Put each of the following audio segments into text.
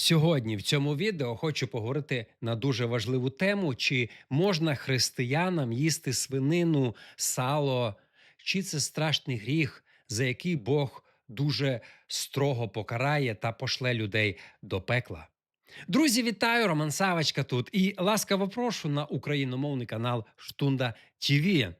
Сьогодні в цьому відео хочу поговорити на дуже важливу тему: чи можна християнам їсти свинину, сало, чи це страшний гріх, за який Бог дуже строго покарає та пошле людей до пекла. Друзі, вітаю! Роман Савочка тут і ласкаво прошу на україномовний канал Штунда ТВ.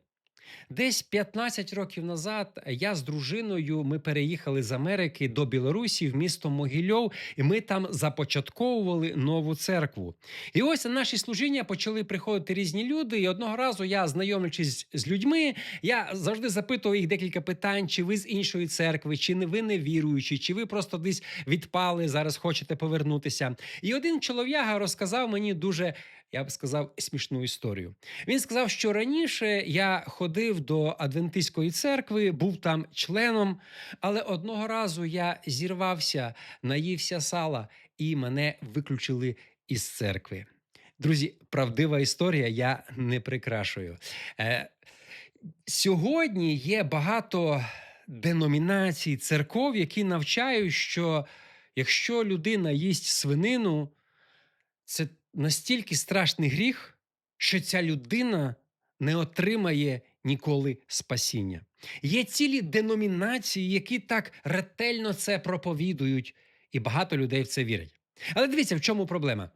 Десь 15 років назад я з дружиною ми переїхали з Америки до Білорусі в місто Могильов, і ми там започатковували нову церкву. І ось на наші служіння почали приходити різні люди. І одного разу я, знайомлячись з людьми, я завжди запитував їх декілька питань: чи ви з іншої церкви, чи не ви не віруючі, чи ви просто десь відпали, зараз хочете повернутися. І один чолов'яга розказав мені дуже. Я б сказав смішну історію. Він сказав, що раніше я ходив до Адвентистської церкви, був там членом, але одного разу я зірвався, наївся сала, і мене виключили із церкви. Друзі, правдива історія, я не прикрашую. Е, сьогодні є багато деномінацій, церков, які навчають, що якщо людина їсть свинину, це настільки страшний гріх, що ця людина не отримає ніколи спасіння. Є цілі деномінації, які так ретельно це проповідують, і багато людей в це вірять. Але дивіться, в чому проблема?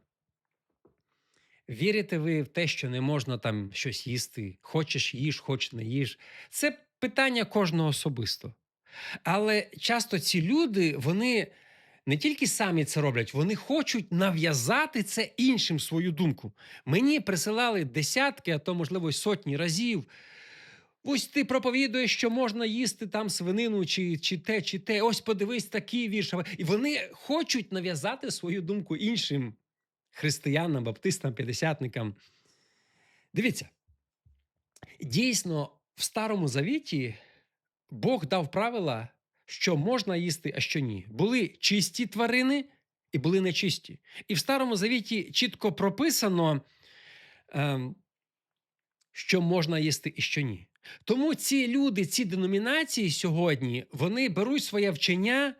Вірите ви в те, що не можна там щось їсти, хочеш їж, хоч не їж. Це питання кожного особисто. Але часто ці люди, вони не тільки самі це роблять, вони хочуть нав'язати це іншим свою думку. Мені присилали десятки, а то, можливо, сотні разів. Ось ти проповідуєш, що можна їсти там свинину, чи, чи те, чи те. Ось подивись такий вірш. І вони хочуть нав'язати свою думку іншим християнам, баптистам, п'ятдесятникам. Дивіться, дійсно, в Старому Завіті Бог дав правила, що можна їсти, а що ні. Були чисті тварини і були нечисті. І в Старому Завіті чітко прописано, ем, що можна їсти і що ні. Тому ці люди, ці деномінації сьогодні, вони беруть своє вчення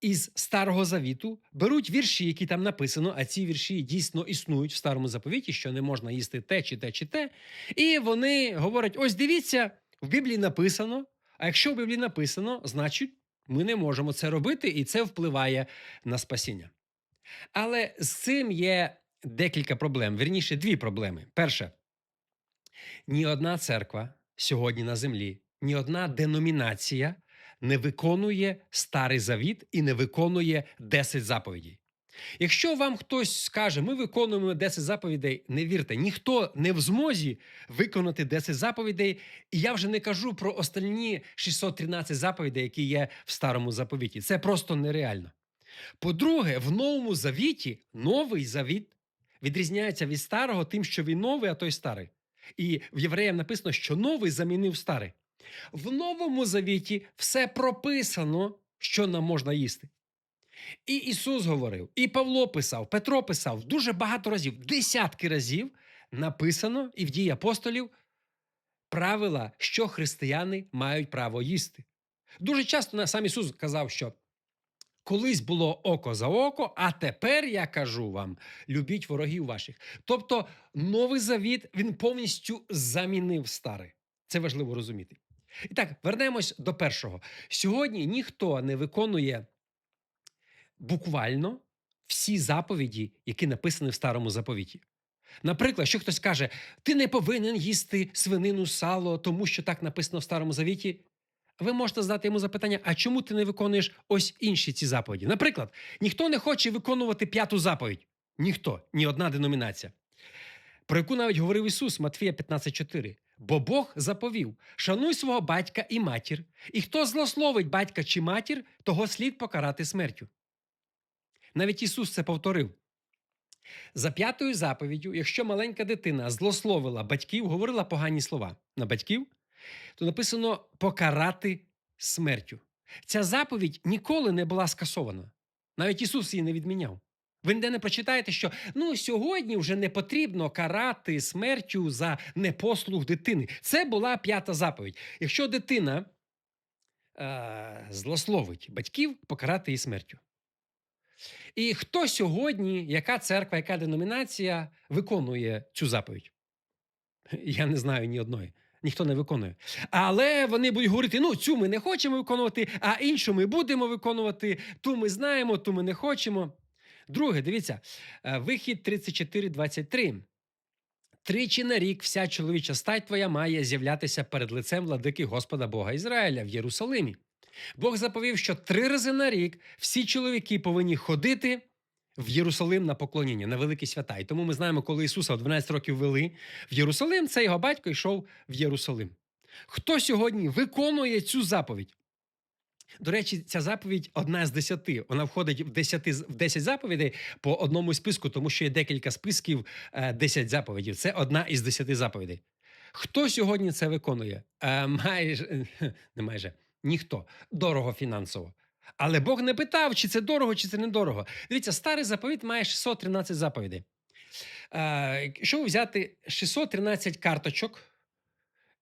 із Старого Завіту, беруть вірші, які там написано, а ці вірші дійсно існують в старому заповіті, що не можна їсти те, чи те, чи те. І вони говорять: ось дивіться, в Біблії написано. А якщо в Біблії написано, значить ми не можемо це робити, і це впливає на спасіння. Але з цим є декілька проблем. Вірніше, дві проблеми. Перше, ні одна церква сьогодні на землі, ні одна деномінація не виконує старий завіт і не виконує 10 заповідей. Якщо вам хтось скаже, ми виконуємо 10 заповідей, не вірте, ніхто не в змозі виконати 10 заповідей, і я вже не кажу про остальні 613 заповідей, які є в старому заповіті. Це просто нереально. По-друге, в новому завіті новий завіт відрізняється від старого, тим, що він новий, а той старий. І в євреям написано, що новий замінив старий. В новому завіті все прописано, що нам можна їсти. І Ісус говорив, і Павло писав, Петро писав дуже багато разів, десятки разів написано і в дії апостолів правила, що християни мають право їсти. Дуже часто сам Ісус казав, що колись було око за око, а тепер я кажу вам: любіть ворогів ваших. Тобто новий завіт він повністю замінив старий. Це важливо розуміти. І так, вернемось до першого. Сьогодні ніхто не виконує буквально всі заповіді, які написані в старому заповіті. Наприклад, що хтось каже, ти не повинен їсти свинину, сало, тому що так написано в старому завіті. Ви можете задати йому запитання, а чому ти не виконуєш ось інші ці заповіді? Наприклад, ніхто не хоче виконувати п'яту заповідь. Ніхто, ні одна деномінація. Про яку навіть говорив Ісус Матфія 15,4. Бо Бог заповів: шануй свого батька і матір, і хто злословить батька чи матір, того слід покарати смертю. Навіть Ісус це повторив. За п'ятою заповіддю, якщо маленька дитина злословила батьків, говорила погані слова на батьків, то написано покарати смертю. Ця заповідь ніколи не була скасована. Навіть Ісус її не відміняв. Ви ніде не прочитаєте, що ну сьогодні вже не потрібно карати смертю за непослух дитини. Це була п'ята заповідь. Якщо дитина е, злословить батьків, покарати її смертю. І хто сьогодні, яка церква, яка деномінація виконує цю заповідь? Я не знаю ні одної. Ніхто не виконує. Але вони будуть говорити: ну, цю ми не хочемо виконувати, а іншу ми будемо виконувати, ту ми знаємо, ту ми не хочемо. Друге, дивіться, е, вихід 34.23. Тричі на рік вся чоловіча стать твоя має з'являтися перед лицем владики Господа Бога Ізраїля в Єрусалимі. Бог заповів, що три рази на рік всі чоловіки повинні ходити в Єрусалим на поклоніння, на великі свята. І тому ми знаємо, коли Ісуса в 12 років вели в Єрусалим, це його батько йшов в Єрусалим. Хто сьогодні виконує цю заповідь? До речі, ця заповідь одна з десяти. Вона входить в 10, в 10 заповідей по одному списку, тому що є декілька списків е, 10 заповідей. Це одна із 10 заповідей. Хто сьогодні це виконує? Е, майже не майже ніхто. Дорого фінансово. Але Бог не питав, чи це дорого, чи це недорого. Дивіться, старий заповіт має 613 заповідей. Е, Якщо взяти 613 карточок,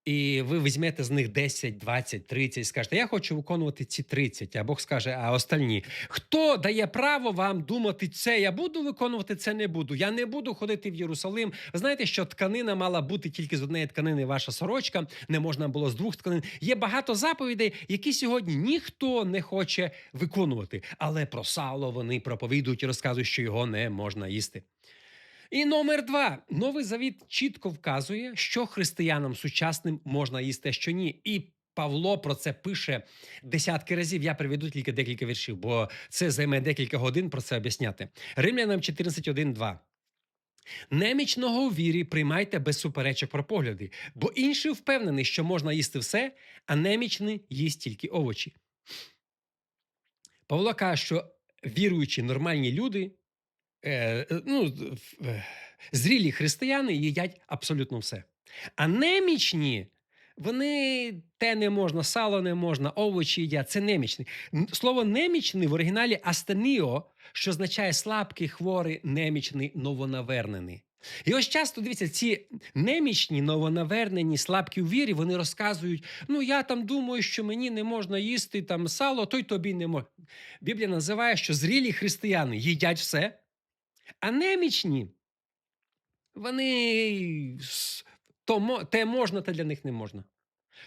і ви візьмете з них 10, 20, 30 і скажете, я хочу виконувати ці 30, а Бог скаже, а остальні. Хто дає право вам думати, це я буду виконувати, це не буду. Я не буду ходити в Єрусалим. Знаєте, що тканина мала бути тільки з однієї тканини, ваша сорочка, не можна було з двох тканин. Є багато заповідей, які сьогодні ніхто не хоче виконувати. Але про сало вони проповідують і розказують, що його не можна їсти. І номер два. Новий завіт чітко вказує, що християнам сучасним можна їсти, а що ні. І Павло про це пише десятки разів. Я приведу тільки декілька віршів, бо це займе декілька годин про це об'ясняти. Римлянам 14.1.2. Немічного у вірі приймайте без суперечок про погляди, бо інший впевнений, що можна їсти все, а немічний їсть тільки овочі. Павло каже, що віруючі нормальні люди е, е, ну, е, зрілі християни їдять абсолютно все. А немічні, вони те не можна, сало не можна, овочі їдять. Це немічні. Слово немічний в оригіналі астеніо, що означає слабкий, хворий, немічний, новонавернений. І ось часто дивіться, ці немічні, новонавернені, слабкі у вірі, вони розказують: ну я там думаю, що мені не можна їсти там сало, то й тобі не можна. Біблія називає, що зрілі християни їдять все, а немічні, вони то, те можна, те для них не можна.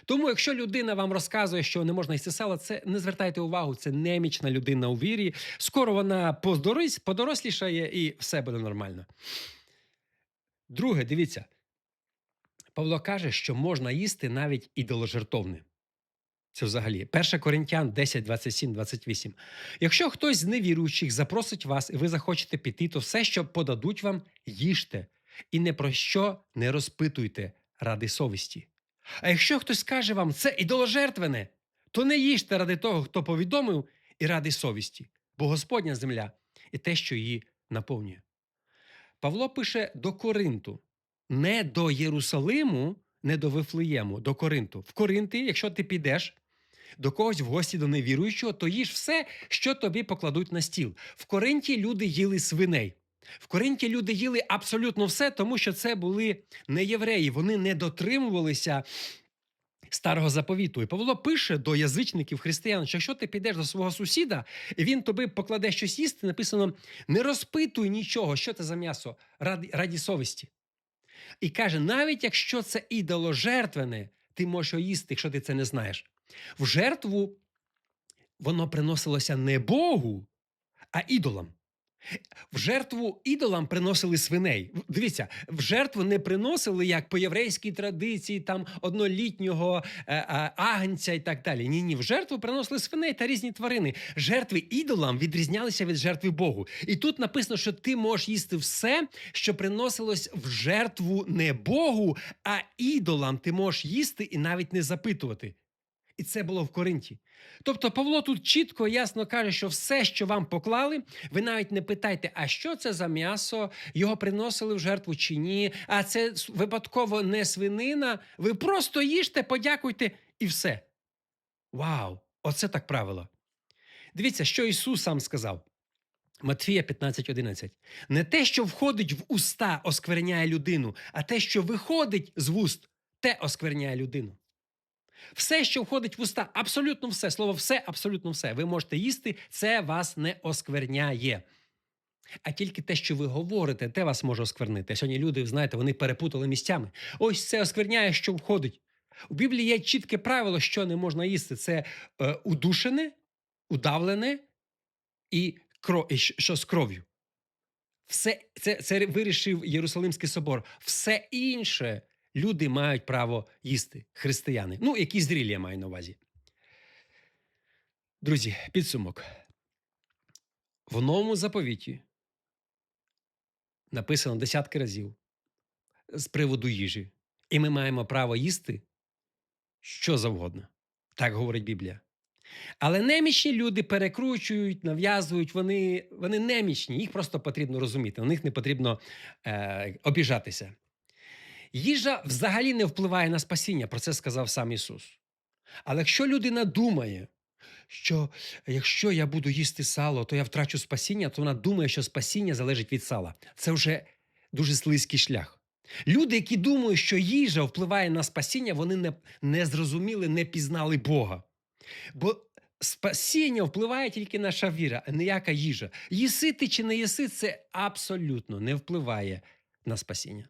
Тому, якщо людина вам розказує, що не можна їсти сало, це не звертайте увагу, це немічна людина у вірі. Скоро вона поздорись- подорослішає і все буде нормально. Друге, дивіться, Павло каже, що можна їсти навіть ідоложертовне. Це взагалі 1 Коринтян 10, 27, 28. Якщо хтось з невіруючих запросить вас, і ви захочете піти, то все, що подадуть вам, їжте, і не про що не розпитуйте ради совісті. А якщо хтось скаже вам, це ідоложертвене, то не їжте ради того, хто повідомив, і ради совісті, бо Господня земля і те, що її наповнює. Павло пише до Коринту, не до Єрусалиму, не до Вифлеєму, до Коринту. В Коринти, якщо ти підеш до когось в гості до невіруючого, то їж все, що тобі покладуть на стіл. В Коринті люди їли свиней. В Коринті люди їли абсолютно все, тому що це були не євреї, вони не дотримувалися старого заповіту. І Павло пише до язичників християн, що якщо ти підеш до свого сусіда, і він тобі покладе щось їсти, написано: не розпитуй нічого, що це за м'ясо раді, раді совісті. І каже: навіть якщо це ідоложертвене, ти можеш його їсти, якщо ти це не знаєш. В жертву воно приносилося не Богу, а ідолам. В жертву ідолам приносили свиней. Дивіться, в жертву не приносили як по єврейській традиції, там однолітнього е, е, агнця і так далі. Ні, ні, в жертву приносили свиней та різні тварини. Жертви ідолам відрізнялися від жертви Богу. І тут написано, що ти можеш їсти все, що приносилось в жертву не Богу, а ідолам. Ти можеш їсти і навіть не запитувати. І це було в Коринті. Тобто Павло тут чітко ясно каже, що все, що вам поклали, ви навіть не питайте, а що це за м'ясо, його приносили в жертву чи ні, а це випадково не свинина. Ви просто їжте, подякуйте і все. Вау! Оце так правило. Дивіться, що Ісус сам сказав. Матфія 15.11. Не те, що входить в уста, оскверняє людину, а те, що виходить з вуст, те оскверняє людину. Все, що входить в уста, абсолютно все, слово все, абсолютно все. Ви можете їсти, це вас не оскверняє. А тільки те, що ви говорите, те вас може осквернити. Сьогодні люди, знаєте, вони перепутали місцями. Ось це оскверняє, що входить. У Біблії є чітке правило, що не можна їсти: це е, удушене, удавлене і, кро, і що з кров'ю. Все це, це вирішив Єрусалимський собор. Все інше люди мають право їсти, християни. Ну, які зрілі я маю на увазі. Друзі, підсумок. В новому заповіті написано десятки разів з приводу їжі. І ми маємо право їсти що завгодно. Так говорить Біблія. Але немічні люди перекручують, нав'язують, вони, вони немічні, їх просто потрібно розуміти, на них не потрібно е, обіжатися. Їжа взагалі не впливає на спасіння, про це сказав сам Ісус. Але якщо людина думає, що якщо я буду їсти сало, то я втрачу спасіння, то вона думає, що спасіння залежить від сала. Це вже дуже слизький шлях. Люди, які думають, що їжа впливає на спасіння, вони не, не зрозуміли, не пізнали Бога. Бо спасіння впливає тільки наша віра, а ніяка їжа. Їси ти чи не їси, це абсолютно не впливає на спасіння.